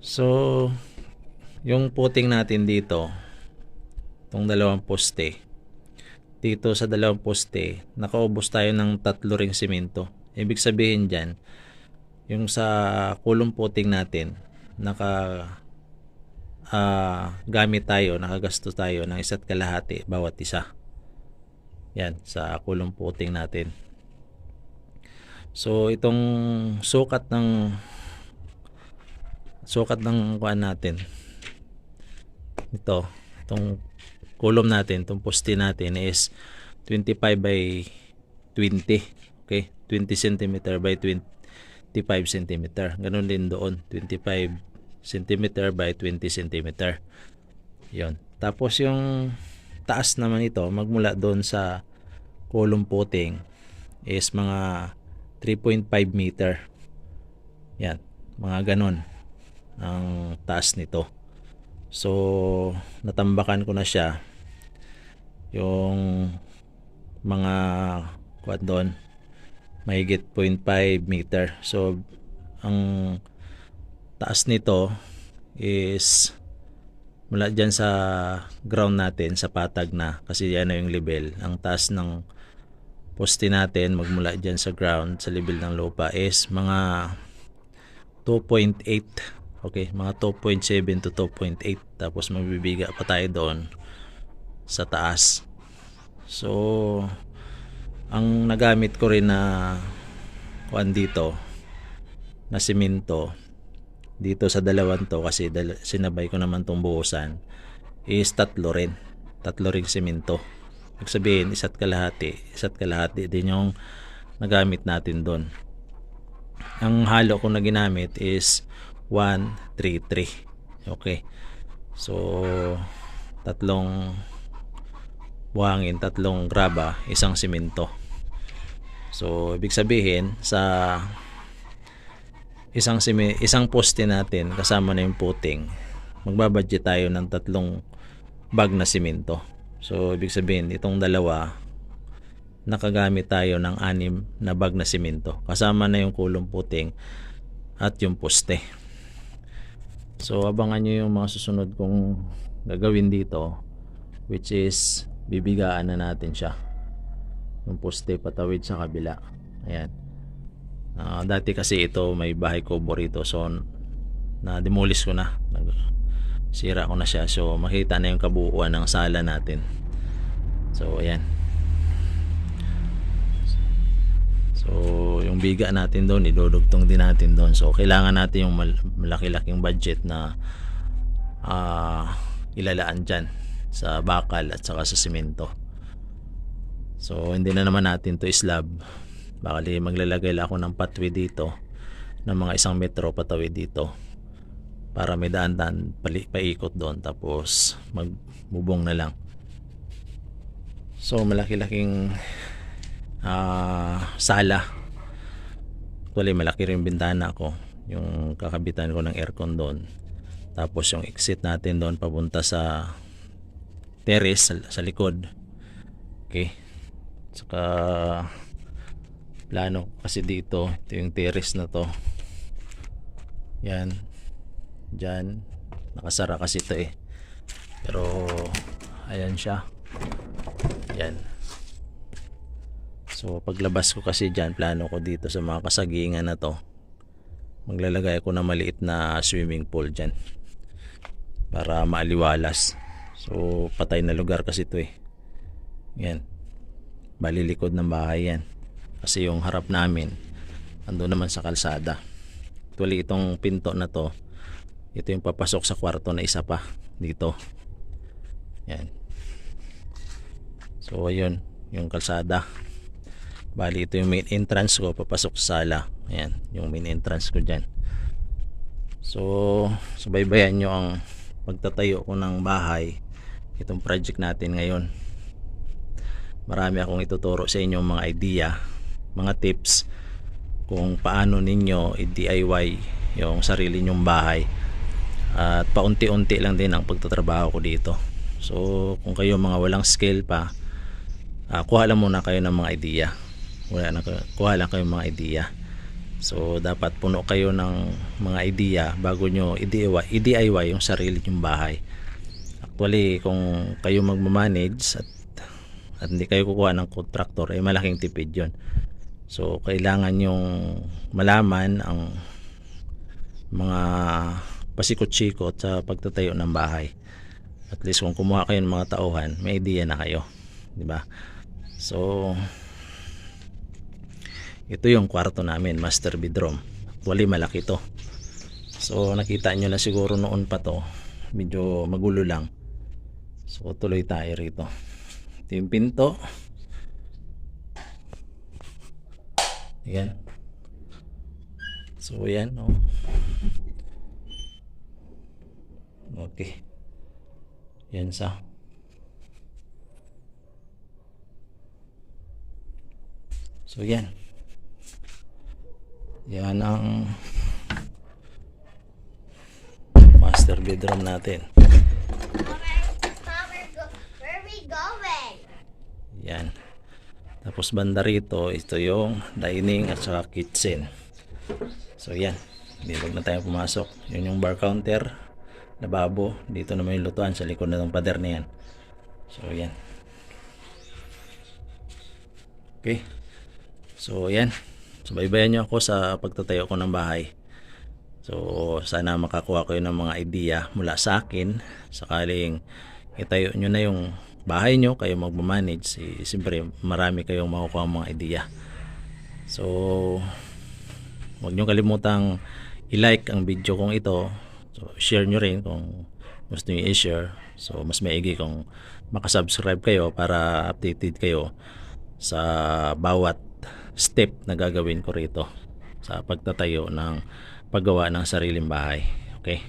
So, yung puting natin dito, itong dalawang poste, dito sa dalawang poste, nakaubos tayo ng tatlo ring simento. Ibig sabihin dyan, yung sa kulong puting natin, naka ah, gamit tayo, nakagasto tayo ng isa't kalahati bawat isa. Yan, sa kulong puting natin. So, itong sukat ng sukat ng kuan natin. Ito, itong kulom natin, itong poste natin is 25 by 20. Okay? 20 cm by 25 cm. Ganun din doon, 25 cm by 20 cm. Yon. Tapos yung taas naman ito, magmula doon sa kulong puting is mga 3.5 meter. Yan, mga ganon ang taas nito. So, natambakan ko na siya yung mga kuwan doon mahigit 0.5 meter. So, ang taas nito is mula dyan sa ground natin, sa patag na, kasi yan na yung level. Ang taas ng poste natin, magmula dyan sa ground, sa level ng lupa, is mga 2.8. Okay, mga 2.7 to 2.8. Tapos mabibiga pa tayo doon sa taas. So, ang nagamit ko rin na kuan dito na simento dito sa dalawang to kasi dal- sinabay ko naman tong buhusan is tatlo rin tatlo ring simento ibig sabihin isa't kalahati isa't kalahati din yung nagamit natin doon ang halo ko na ginamit is 1, 3, 3 okay so tatlong buhangin, tatlong graba, isang simento. So, ibig sabihin sa isang simi, isang poste natin kasama na yung puting, magbabudget tayo ng tatlong bag na simento. So, ibig sabihin itong dalawa nakagamit tayo ng anim na bag na simento kasama na yung kulong puting at yung poste. So, abangan nyo yung mga susunod kong gagawin dito which is bibigaan na natin siya. Yung poste patawid sa kabila. Ayan. Ah, dati kasi ito may bahay kubo rito so na demolish ko na. Sira ko na siya. So makita na yung kabuuan ng sala natin. So ayan so yung biga natin doon idudugtong din natin doon so kailangan natin yung mal- malaki-laking budget na ah, ilalaan dyan sa bakal at saka sa simento. So hindi na naman natin to slab. Baka maglalagay lang ako ng patwi dito ng mga isang metro patawid dito para may daan-daan paikot doon tapos magbubong na lang. So malaki-laking ah, sala. Actually malaki rin bintana ko yung kakabitan ko ng aircon doon. Tapos yung exit natin doon papunta sa terrace sa, sa likod. Okay. Saka plano kasi dito, ito yung terrace na to. Yan. Diyan. Nakasara kasi ito eh. Pero ayan siya. Yan. So paglabas ko kasi diyan, plano ko dito sa mga kasagingan na to. Maglalagay ako ng maliit na swimming pool diyan. Para maaliwalas. So, patay na lugar kasi ito eh. Yan. Balilikod ng bahay yan. Kasi yung harap namin, ando naman sa kalsada. Actually, itong pinto na to, ito yung papasok sa kwarto na isa pa dito. Yan. So, ayun, yung kalsada. Bali, ito yung main entrance ko, papasok sa sala. Ayan, yung main entrance ko dyan. So, subaybayan nyo ang pagtatayo ko ng bahay itong project natin ngayon. Marami akong ituturo sa inyo mga idea mga tips kung paano ninyo i-DIY yung sarili nyong bahay. At paunti-unti lang din ang pagtatrabaho ko dito. So kung kayo mga walang skill pa uh, kuha lang muna kayo ng mga idea wala na, kuha lang kayo ng mga idea So dapat puno kayo ng mga idea bago nyo i-DIY, i-DIY yung sarili nyong bahay. Actually, kung kayo magmamanage at, at hindi kayo kukuha ng contractor, ay malaking tipid yon. So kailangan yung malaman ang mga pasikot-sikot sa pagtatayo ng bahay. At least kung kumuha kayo ng mga tauhan, may idea na kayo. Di ba? So, ito yung kwarto namin, master bedroom. Actually, malaki to. So, nakita nyo na siguro noon pa to. Medyo magulo lang. So, tuloy tayo rito. Ito yung pinto. Ayan. So, ayan. Oh. Okay. Yan sa. So, yan. Yan ang master bedroom natin. Yan. Tapos banda rito, ito yung dining at saka kitchen. So yan. Wag na tayo pumasok. Yun yung bar counter, lababo. Dito naman yung lutuan sa likod na ng pader na yan. So yan. Okay. So yan. Subaybayan nyo ako sa pagtatayo ko ng bahay. So sana makakuha kayo ng mga idea mula sa akin. Sakaling itayo nyo na yung bahay nyo, kayo magmamanage. Eh, Siyempre marami kayong makukuha mga idea. So huwag nyo kalimutang i-like ang video kong ito. So share nyo rin kung gusto nyo i-share. So mas maigi kung makasubscribe kayo para updated kayo sa bawat step na gagawin ko rito sa pagtatayo ng paggawa ng sariling bahay. Okay?